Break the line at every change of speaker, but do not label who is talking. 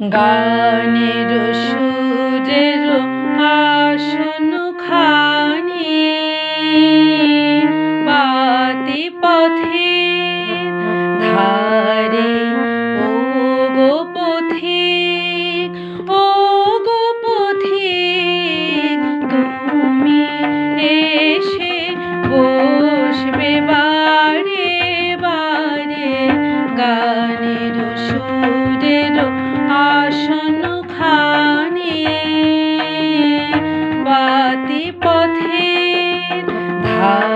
গানের সুরের আসন খানি পাতি পথে, ধারে ও গো পথে ও গো পথে, তুমি এসে বসবে বারে বারে গানের সুর। Tchau.